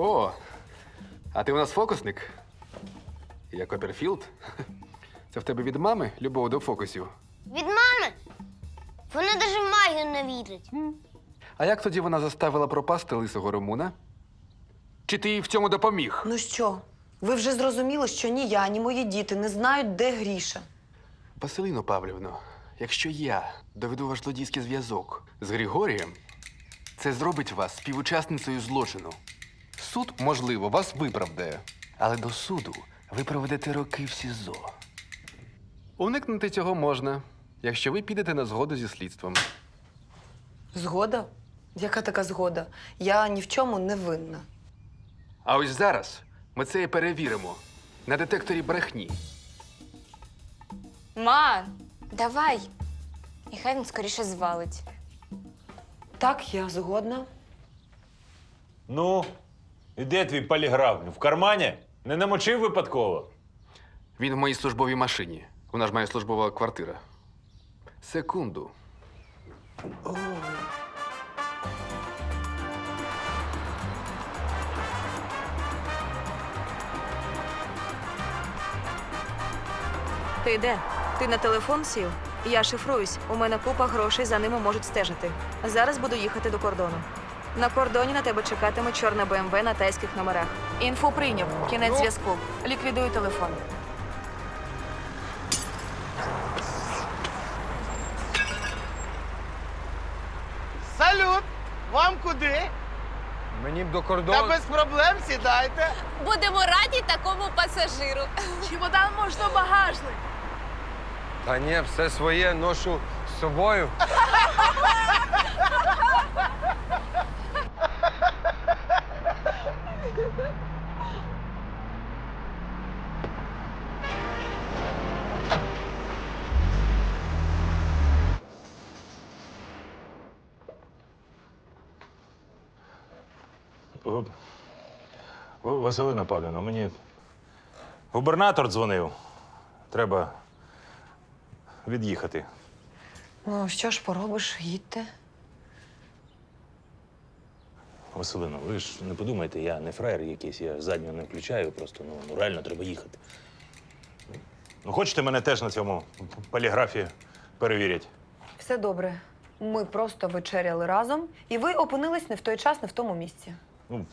О, а ти у нас фокусник? Я Копперфілд? Це в тебе від мами любов до фокусів. Від мами. Вона навіть в магію не вірить. А як тоді вона заставила пропасти лисого Ромуна? Чи ти їй в цьому допоміг? Ну що, ви вже зрозуміли, що ні я, ні мої діти не знають, де Гріша. Василино Павлівно, якщо я доведу ваш злодійський зв'язок з Григорієм, це зробить вас співучасницею злочину. Суд, можливо, вас виправдає, але до суду ви проведете роки в СІЗО. Уникнути цього можна, якщо ви підете на згоду зі слідством. Згода? Яка така згода? Я ні в чому не винна. А ось зараз ми це і перевіримо на детекторі брехні. Ма, давай. І хай він скоріше звалить. Так, я згодна. Ну, і де твій поліграф? В кармані? Не намочив випадково? Він в моїй службовій машині. Вона ж моя службова квартира. Секунду. Ти де? Ти на телефон сів? Я шифруюсь. У мене купа грошей, за ними можуть стежити. Зараз буду їхати до кордону. На кордоні на тебе чекатиме чорна БМВ на тайських номерах. Інфу прийняв. Кінець зв'язку. Ліквідую телефон. Салют! Вам куди? Мені б до Та кордону. без проблем сідайте. Будемо раді такому пасажиру. Чемодан можна багажник. Та ні, все своє ношу з собою. Василина Павлівна, мені губернатор дзвонив. Треба від'їхати. Ну, що ж поробиш, їдьте. Василина, ви ж не подумайте, я не фраєр якийсь, я задню не включаю, просто ну, ну реально треба їхати. Ну, хочете мене теж на цьому поліграфі перевірять? Все добре. Ми просто вечеряли разом, і ви опинились не в той час, не в тому місці. Ну,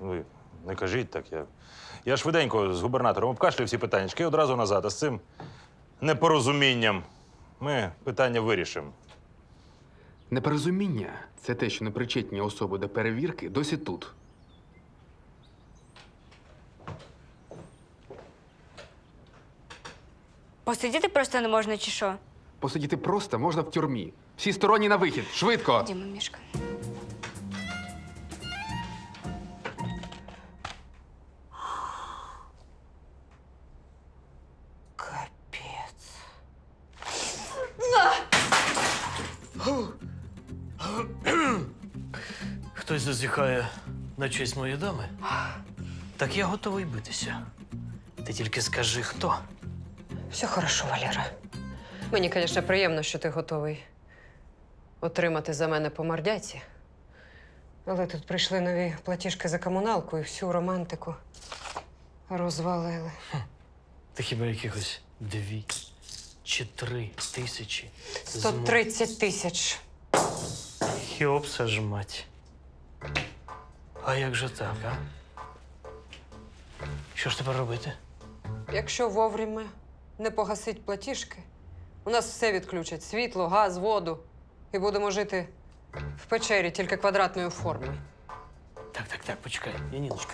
ви не кажіть так. Я, я швиденько з губернатором обкашлюю всі питання і одразу назад. А з цим непорозумінням ми питання вирішимо. Непорозуміння це те, що непричетні особи до перевірки досі тут. Посидіти просто не можна, чи що? Посидіти просто можна в тюрмі. Всі сторонні на вихід. Швидко! Діма, мішка. Хтось на честь моєї дами. Так я готовий битися. Ти тільки скажи, хто. Все хорошо, Валера. Мені, звісно, приємно, що ти готовий отримати за мене по мордяці. Але тут прийшли нові платіжки за комуналку і всю романтику розвалили. Ти хіба якихось дві чи три тисячі? 130 тисяч. Хіопса ж мать. А як же так, а? Що ж тепер робити? Якщо вовремя не погасить платіжки, у нас все відключать: світло, газ, воду. І будемо жити в печері тільки квадратною формою. Так, так, так, почекай, Яніночка.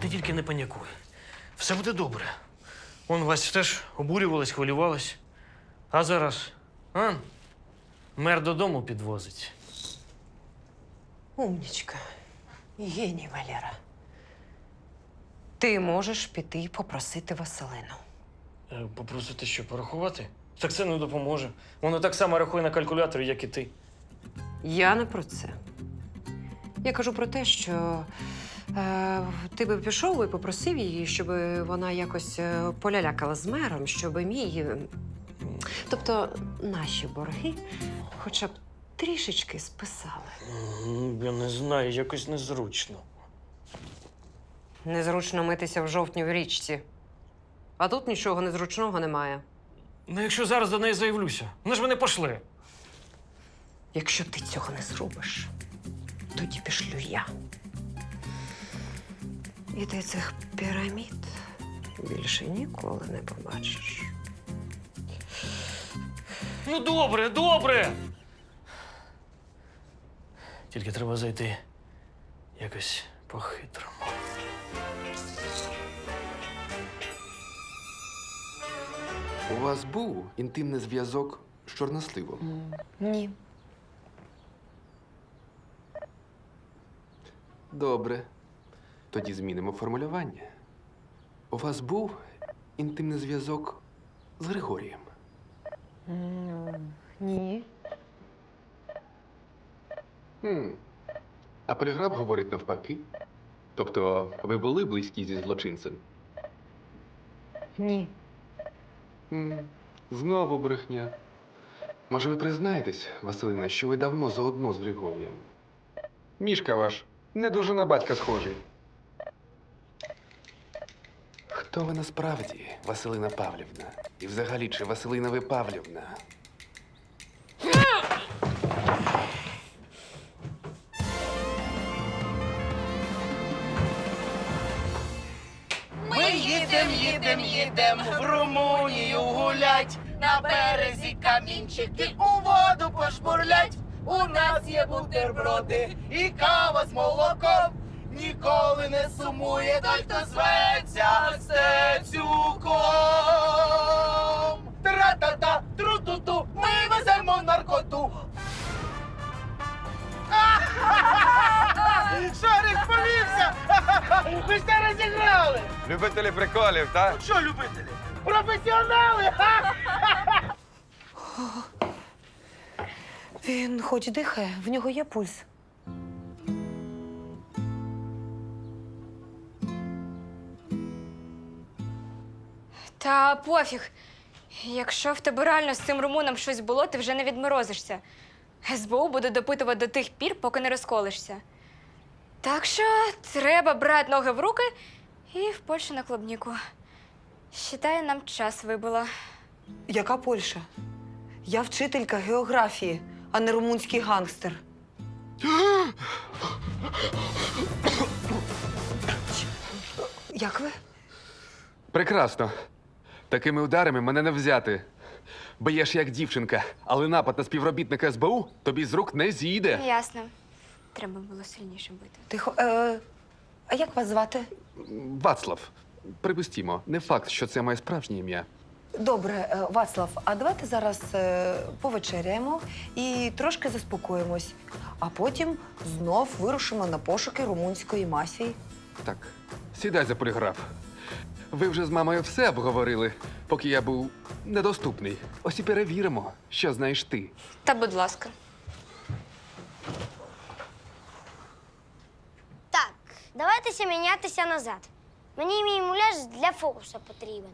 Ти тільки не панікуй. Все буде добре. Он Вась теж обурювалась, хвилювалась. А зараз, а? Мер додому підвозить. Умнічка. Геній, Валера. Ти можеш піти і попросити Василину. Е, Попросити що, порахувати? Так це не допоможе. Воно так само рахує на калькуляторі, як і ти. Я не про це. Я кажу про те, що Е, ти би пішов і попросив її, щоб вона якось е, полялякала з мером, щоб мій. е, Тобто наші борги хоча б трішечки списали. Я не знаю, якось незручно. Незручно митися в жовтні в річці. А тут нічого незручного немає. Ну, якщо зараз до неї заявлюся, вони ж мене пошли. Якщо ти цього не зробиш, тоді пішлю я. І ти цих пірамід більше ніколи не побачиш. Ну, добре, добре. Тільки треба зайти якось по-хитрому. У вас був інтимний зв'язок з чорносливом? Ні. Добре. Тоді змінимо формулювання. У вас був інтимний зв'язок з Григорієм? Ні. Хм. А поліграф говорить навпаки. Тобто, ви були близькі зі злочинцем? Ні. Хм. Знову брехня. Може, ви признаєтесь, Василина, що ви давно заодно з Григорієм? Мішка ваш не дуже на батька схожий. Хто ви насправді, Василина Павлівна? І взагалі, чи Василина ви Павлівна? Їдем, їдем, їдем в Румунію гулять. На березі камінчики у воду пошпурлять. У нас є бутерброди і кава з молоком. Ніколи не сумує той, хто зветься Стецюком. Тра-та-та, тру-ту-ту, ми веземо наркоту. Ви ж не розіграли! Любителі приколів, так? Що, любителі? Професіонали! Ха! Він хоч дихає, в нього є пульс. Та пофіг. Якщо в тебе реально з цим румуном щось було, ти вже не відморозишся. СБУ буде допитувати до тих пір, поки не розколишся. Так що треба брати ноги в руки і в Польщу на клубніку. Считай, нам час вибило. Яка Польща? Я вчителька географії, а не румунський гангстер. Як ви? Прекрасно. Такими ударами мене не взяти. Б'єш як дівчинка, але напад на співробітника СБУ тобі з рук не зійде. Ясно. Треба було сильніше бити. Тихо. Е, а як вас звати? Вацлав, припустімо, не факт, що це моє справжнє ім'я. Добре, е, Вацлав, а давайте зараз е, повечеряємо і трошки заспокоїмось, а потім знов вирушимо на пошуки румунської мафії. Так, сідай за поліграф. Ви вже з мамою все обговорили, поки я був недоступний. Ось і перевіримо, що знаєш ти. Та будь ласка. Так, давайтеся мінятися назад. Мені мій муляж для фокуса потрібен.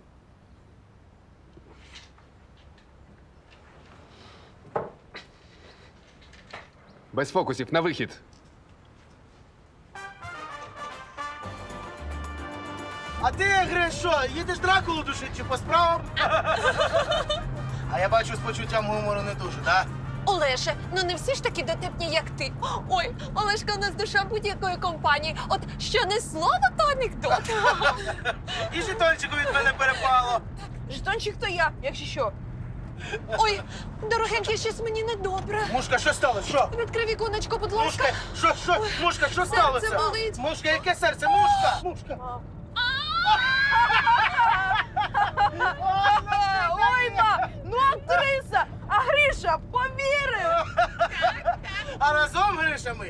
Без фокусів на вихід. А ти, Гри, що, їдеш Дракулу душити чи по справам? А я бачу, з почуттям гумору не дуже, так? Олеше, ну не всі ж такі дотепні, як ти. Ой, Олешка у нас душа будь-якої компанії. От що не слово, то анекдот. І жетончику від мене перепало. Ждончик то я, якщо що. Ой, дорогенький, щось мені недобре. Мушка, що сталося? Що? Відкрий віконечко, будь ласка. Мушка, що, що? Мушка, що Серце сталося? болить. Мушка, яке серце? Мушка! Мушка! Ой, ма, ну актриса, а Гріша повірив. А разом,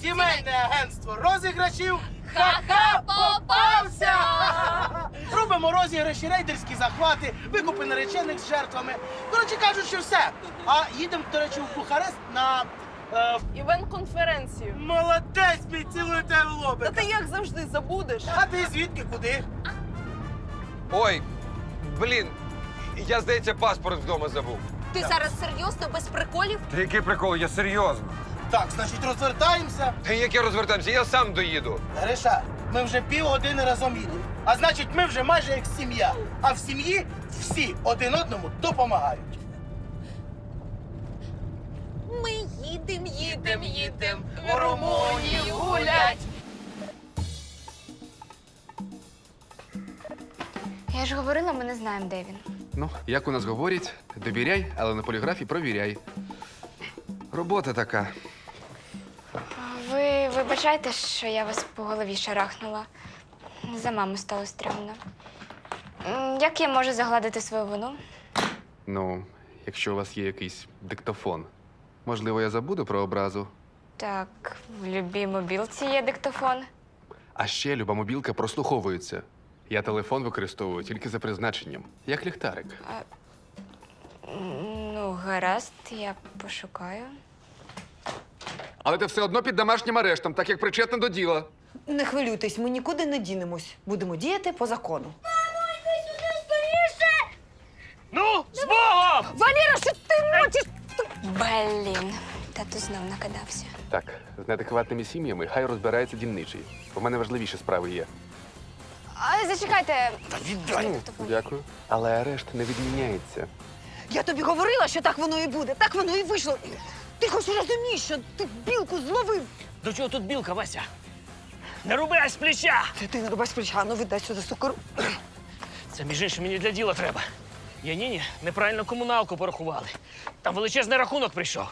сімейне агентство розіграшів Ха-ха, попався! Робимо розіграші, рейдерські захвати, викупи наречених з жертвами. Коротше кажучи, все. А їдемо, до речі, в Бухарест на Івент-конференцію. Молодець, мій цілую тебе в Та лобик. ти як завжди забудеш. А ти звідки куди? Ой, блін, я, здається, паспорт вдома забув. Ти зараз серйозно без приколів? Та який прикол, я серйозно. Так, значить, розвертаємося. Та як я розвертаємося, я сам доїду. Гриша, ми вже півгодини разом їдемо. А значить, ми вже майже як сім'я. А в сім'ї всі один одному допомагають. Ми їдем, їдем, їдем в Румунію гулять. Я ж говорила, ми не знаємо, де він. Ну, як у нас говорять, довіряй, але на поліграфі провіряй. Робота така. Ви вибачайте, що я вас по голові шарахнула. За маму стало стрьомно. М, Як я можу загладити свою вину? Ну, якщо у вас є якийсь диктофон, можливо, я забуду про образу. Так, в любій мобілці є диктофон. А ще люба мобілка прослуховується. Я телефон використовую тільки за призначенням, як ліхтарик. М, Ну, гаразд, я пошукаю. Але ти все одно під домашнім арештом, так як причетна до діла. Не хвилюйтесь, ми нікуди не дінемось. Будемо діяти по закону. Ну, з Богом! Валера, що ти мочиш? Блін, тату знов накидався. Так, з неадекватними сім'ями хай розбирається дільничий. У мене важливіші справи є. А, зачекайте. Та віддай! Дякую. Але арешт не відміняється. Я тобі говорила, що так воно і буде, так воно і вийшло. Ти хоч розумієш, що ти білку зловив. До чого тут білка, Вася? Не рубай з плеча! Ти, ти не рубай з плеча, ну віддай сюди сукору. Це між іншим мені для діла треба. Яніні неправильно комуналку порахували. Там величезний рахунок прийшов.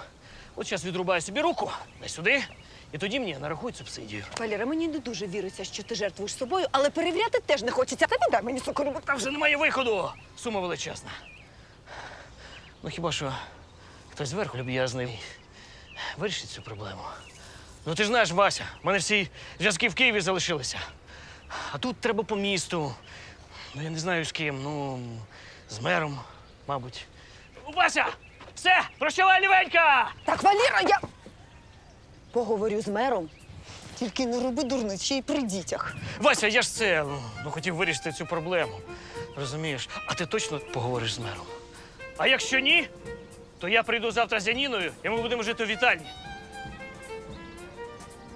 От зараз відрубаю собі руку, не сюди, і тоді мені нарахують субсидію. Валера, мені не дуже віриться, що ти жертвуєш собою, але перевіряти теж не хочеться. Та віддай мені сукору. бо Там вже немає виходу. Сума величезна. Ну хіба що хтось зверху люб'язний вирішить цю проблему. Ну ти ж знаєш, Вася, в мене всі зв'язки в Києві залишилися. А тут треба по місту. Ну, я не знаю з ким. Ну, з мером, мабуть. Вася! Все! Прощавай, лівенька! Так, Валера, я поговорю з мером. Тільки не роби дурниці і при дітях. Вася, я ж це ну, ну, хотів вирішити цю проблему. Розумієш? А ти точно поговориш з мером? А якщо ні, то я прийду завтра з Яніною, і ми будемо жити у вітальні.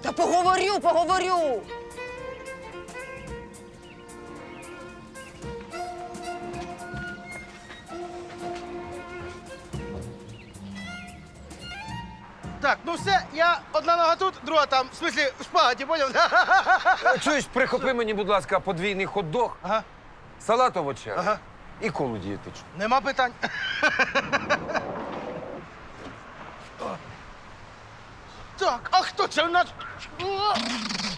Та поговорю, поговорю. Так, ну все, я одна нога тут, друга там. В смислі, в шпагаті, поняв? Чуєш, прихопи мені, будь ласка, подвійний хот-дог, Ага, салат овочевий ага. і колу дієтичну. Нема питань. Так, а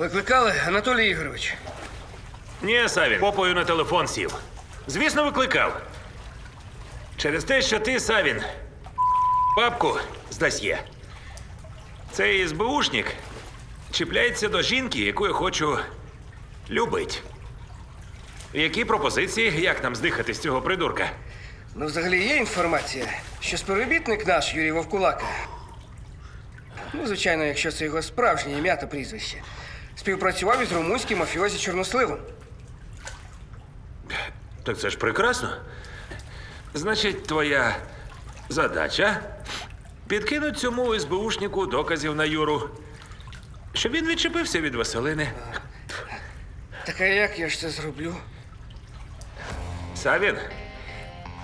Викликали, Анатолій Ігорович. Ні, Савін, попою на телефон сів. Звісно, викликав. Через те, що ти, Савін, папку здасьє. Цей СБУшник чіпляється до жінки, яку я хочу любить. Які пропозиції, як нам здихати з цього придурка? Ну, взагалі є інформація, що співробітник наш Юрій Вовкулака. Ну, звичайно, якщо це його справжнє ім'я та прізвище. Співпрацював із румунським мафіозі Чорносливом. Так це ж прекрасно. Значить, твоя задача підкинуть цьому СБУшнику доказів на Юру, щоб він відчепився від Василини. Так а як я ж це зроблю? Савін,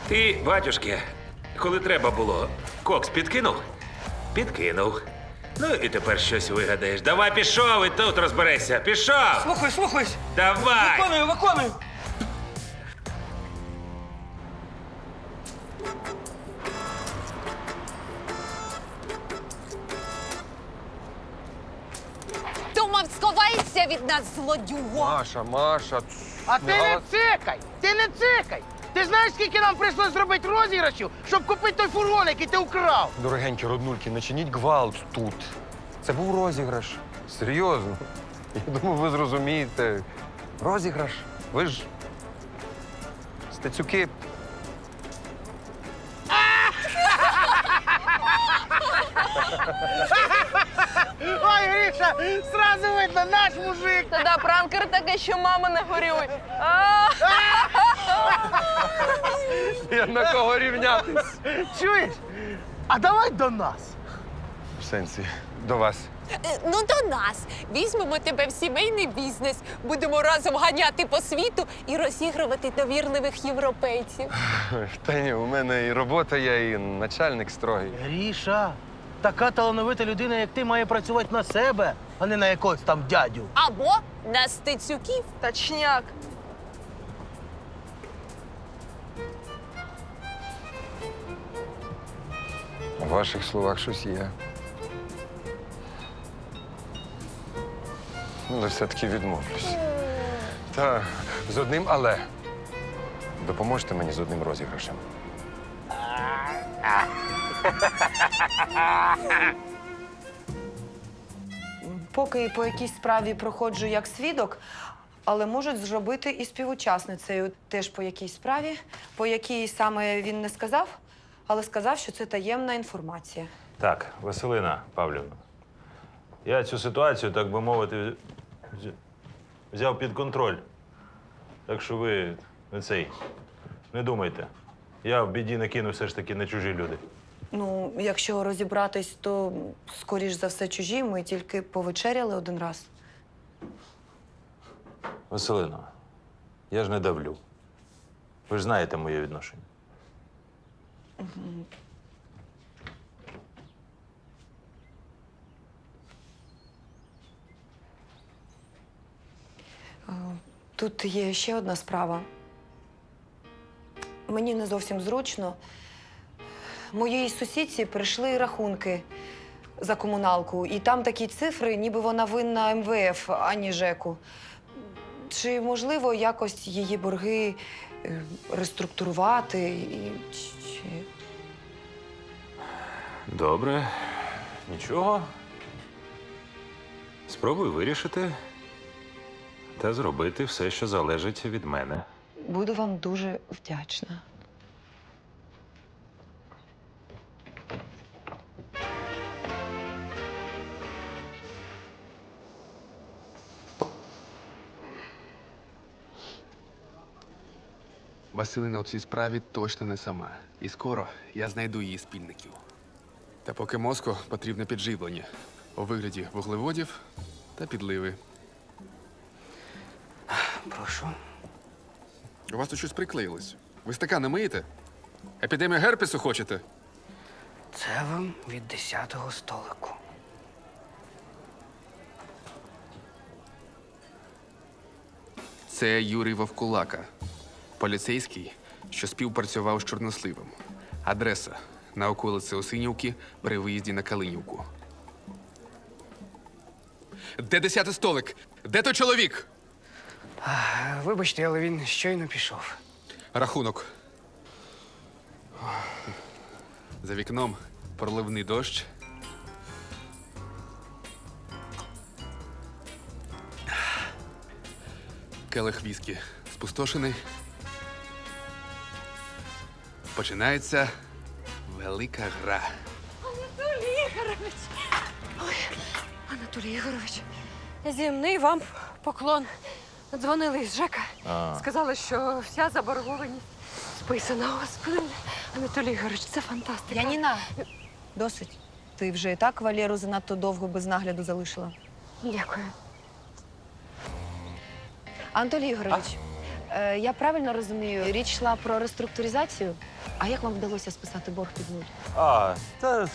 ти, батюшки, коли треба було, кокс підкинув? Підкинув. Ну і тепер щось вигадаєш. Давай пішов і тут розберешся. Пішов! Слухай, слухай. Давай! Виконую, виконую. Тома сховайся від нас, злодюго! Маша, Маша. А ти не цикай! Ти не цикай! Ти знаєш, скільки нам прийшлось зробити розіграшів, щоб купити той фургон, який ти украв? Дорогенькі роднульки, не чиніть гвалт тут. Це був розіграш. Серйозно. Я думаю, ви зрозумієте. Розіграш. Ви ж стецюки. Ой, Гріша, сразу видно, наш мужик! Та да, пранкер такий, що мама не горюй. Я на кого рівнятись? Чуєш? А давай до нас. В сенсі, до вас. Е, Ну, до нас. Візьмемо тебе в сімейний бізнес, будемо разом ганяти по світу і розігрувати довірливих європейців. Та ні, у мене і робота є, і начальник строгий. Гріша, така талановита людина, як ти, має працювати на себе, а не на якогось там дядю. Або на стецюків. Точняк. У ваших словах щось є. Але все-таки відмовлюсь. Та з одним але. Допоможете мені з одним розіграшем. Поки по якійсь справі проходжу як свідок, але можуть зробити і співучасницею теж по якійсь справі, по якій саме він не сказав, але сказав, що це таємна інформація. Так, Василина Павлівна. Я цю ситуацію, так би мовити, взяв під контроль. Так що ви не цей. Не думайте. Я в біді не кину все ж таки на чужі люди. Ну, якщо розібратись, то скоріш за все чужі. Ми тільки повечеряли один раз. Василино, я ж не давлю. Ви ж знаєте моє відношення. Тут є ще одна справа. Мені не зовсім зручно. Моїй сусідці прийшли рахунки за комуналку, і там такі цифри, ніби вона винна МВФ, а не ЖЕКу. Чи можливо якось її борги реструктурувати? І, чи... Добре, нічого. Спробуй вирішити та зробити все, що залежить від мене. Буду вам дуже вдячна. Василина у цій справі точно не сама. І скоро я знайду її спільників. Та поки мозку потрібне підживлення у вигляді вуглеводів та підливи. Прошу. У вас тут щось приклеїлось. Ви стакан не миєте? Епідемію герпесу хочете? Це вам від десятого столику. Це Юрій Вовкулака, поліцейський, що співпрацював з Чорносливом. Адреса на околиці Осинівки при виїзді на Калинівку. Де десятий столик? Де той чоловік? Вибачте, але він щойно пішов. Рахунок. За вікном проливний дощ. Келих віскі спустошений. Починається велика гра. Анатолій Ігорович. Ой, Анатолій Ігорович, зімний вам поклон. Дзвонили із ЖЕКа. А. Сказали, що вся заборгованість списана. Господи, Анатолій Ігорович, це фантастика. Яніна, досить. Ти вже і так Валеру занадто довго без нагляду залишила. Дякую. Анатолій Ігорович, е, я правильно розумію, річ йшла про реструктуризацію. А як вам вдалося списати борг під нуль? А, та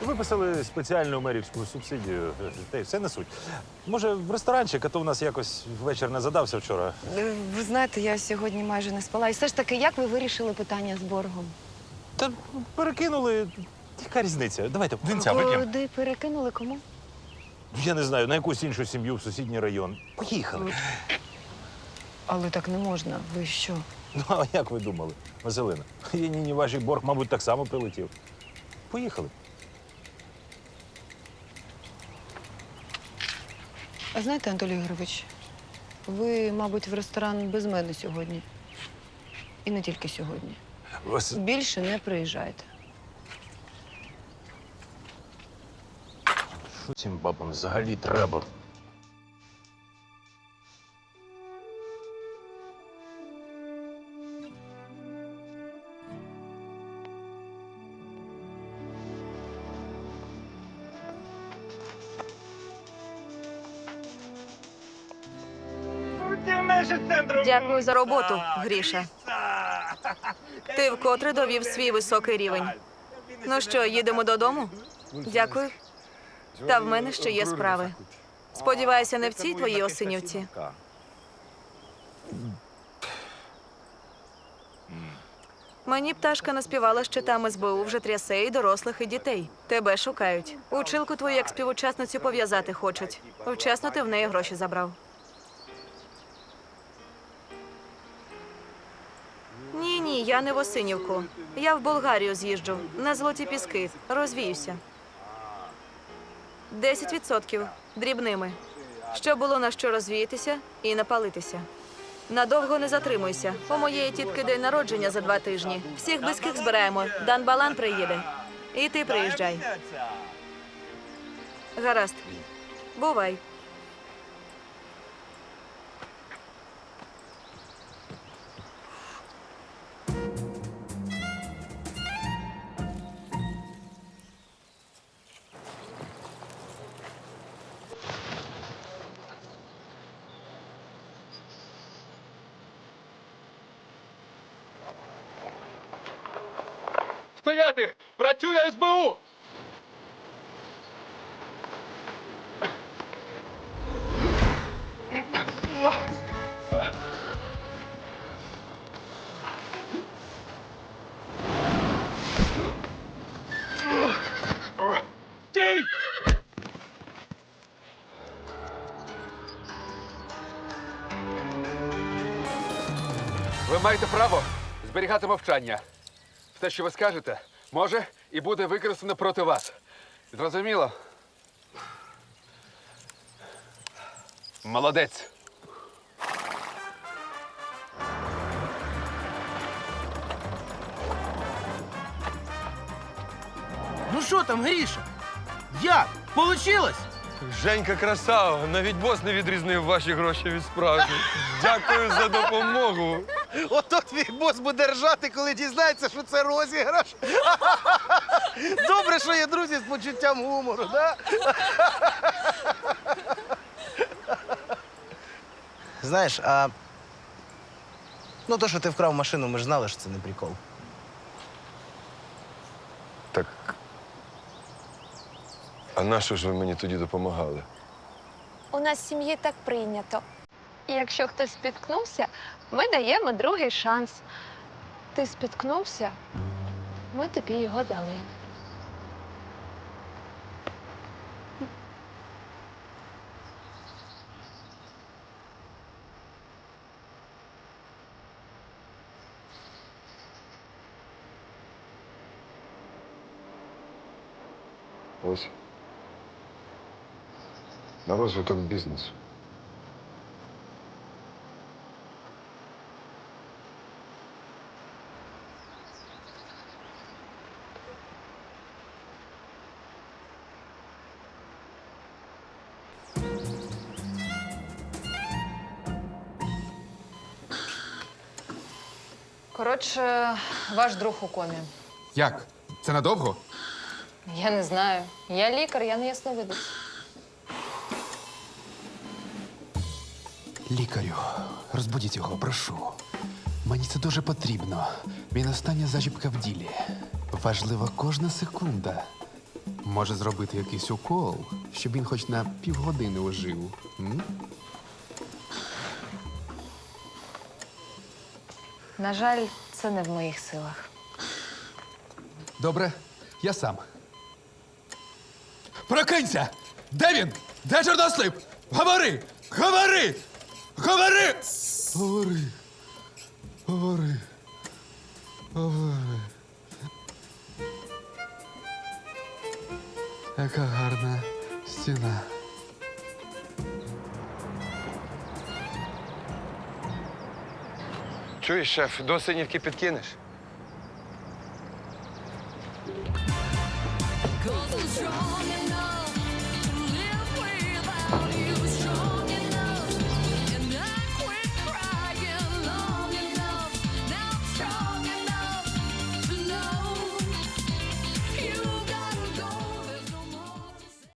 виписали спеціальну мерівську субсидію. Та й все не суть. Може, в ресторанчик, а то в нас якось вечір не задався вчора. Е, Ви знаєте, я сьогодні майже не спала. І все ж таки, як ви вирішили питання з боргом? Та перекинули. Яка різниця? Давайте, вінця вип'ємо. Куди перекинули кому? я не знаю, на якусь іншу сім'ю в сусідній район. Поїхали. Але так не можна. Ви що? Ну, а як ви думали, Василина? Яніні вашій борг, мабуть, так само прилетів. Поїхали. А знаєте, Анатолій Ігорович, ви, мабуть, в ресторан без мене сьогодні. І не тільки сьогодні. Вас... Більше не приїжджайте. Що цим бабам взагалі треба? Дякую за роботу, Гріша. Ти вкотре довів свій високий рівень. Ну що, їдемо додому? Дякую. Та в мене ще є справи. Сподіваюся, не в цій твоїй осинівці. Мені пташка наспівала, що там СБУ вже трясе і дорослих, і дітей. Тебе шукають. Училку твою як співучасницю пов'язати хочуть. Вчасно ти в неї гроші забрав. Я не в Осинівку. Я в Болгарію з'їжджу на золоті піски. Розвіюся. Десять відсотків дрібними. Щоб було на що розвіятися і напалитися. Надовго не затримуйся. У моєї тітки день народження за два тижні. Всіх близьких збираємо. Дан Балан приїде. І ти приїжджай. Гаразд. Бувай. Стояти! Працює СБУ! Ви маєте право зберігати мовчання. Все, що ви скажете, може і буде використано проти вас. Зрозуміло? Молодець. Ну що там, Гріша? Як? Получилось? Женька красава, навіть бос не відрізнив ваші гроші від справжніх. Дякую за допомогу. Ото твій бос буде ржати, коли дізнається, що це розіграш. Добре, що є друзі з почуттям гумору, да? Знаєш, а ну то, що ти вкрав машину, ми ж знали, що це не прикол. Так. А на що ж ви мені тоді допомагали? У нас в сім'ї так прийнято. І якщо хтось спіткнувся, ми даємо другий шанс. Ти спіткнувся, ми тобі його дали. Ось. На розвиток бізнесу. Коротше, ваш друг у комі. Як? Це надовго? Я не знаю. Я лікар, я не ясновидець. Лікарю, розбудіть його, прошу. Мені це дуже потрібно. Він остання зачіпка в ділі. Важлива кожна секунда. Може зробити якийсь укол, щоб він хоч на півгодини ожив. М? На жаль, це не в моїх силах. Добре, я сам. Прокинься! Де він? Де чорнослив? Говори! Говори! Говори! Говори. Говори. Говори. Яка гарна стіна. Чуєш, шеф, до синівки підкинеш? Cause I'm strong